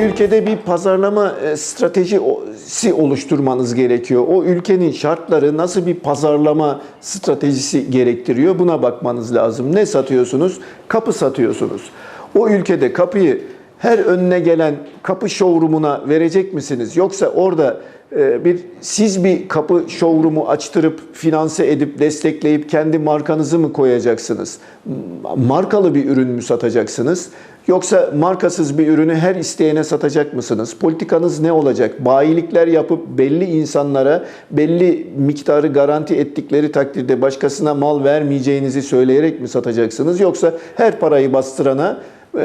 ülkede bir pazarlama e, stratejisi oluşturmanız gerekiyor. O ülkenin şartları nasıl bir pazarlama stratejisi gerektiriyor buna bakmanız lazım. Ne satıyorsunuz? Kapı satıyorsunuz. O ülkede kapıyı her önüne gelen kapı showroom'una verecek misiniz? Yoksa orada e, bir siz bir kapı showroom'u açtırıp finanse edip destekleyip kendi markanızı mı koyacaksınız? Markalı bir ürün mü satacaksınız? Yoksa markasız bir ürünü her isteyene satacak mısınız? Politikanız ne olacak? Bayilikler yapıp belli insanlara belli miktarı garanti ettikleri takdirde başkasına mal vermeyeceğinizi söyleyerek mi satacaksınız? Yoksa her parayı bastırana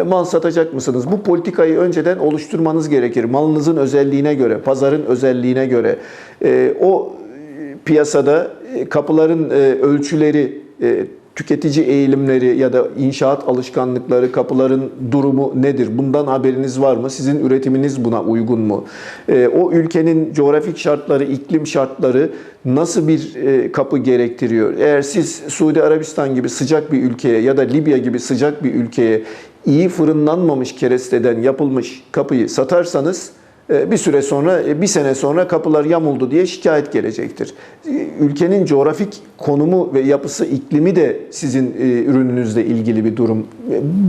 mal satacak mısınız? Bu politikayı önceden oluşturmanız gerekir. Malınızın özelliğine göre, pazarın özelliğine göre. E, O e, piyasada e, kapıların e, ölçüleri, tüketici eğilimleri ya da inşaat alışkanlıkları, kapıların durumu nedir? Bundan haberiniz var mı? Sizin üretiminiz buna uygun mu? E, O ülkenin coğrafik şartları, iklim şartları nasıl bir kapı gerektiriyor? Eğer siz Suudi Arabistan gibi sıcak bir ülkeye ya da Libya gibi sıcak bir ülkeye iyi fırınlanmamış keresteden yapılmış kapıyı satarsanız e, bir süre sonra, e, bir sene sonra kapılar yamuldu diye şikayet gelecektir. E, Ülkenin coğrafik konumu ve yapısı, iklimi de sizin ürününüzle ilgili bir durum.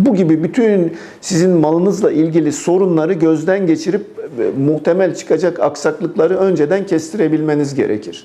Bu gibi bütün sizin malınızla ilgili sorunları gözden geçirip muhtemel çıkacak aksaklıkları önceden kestirebilmeniz gerekir.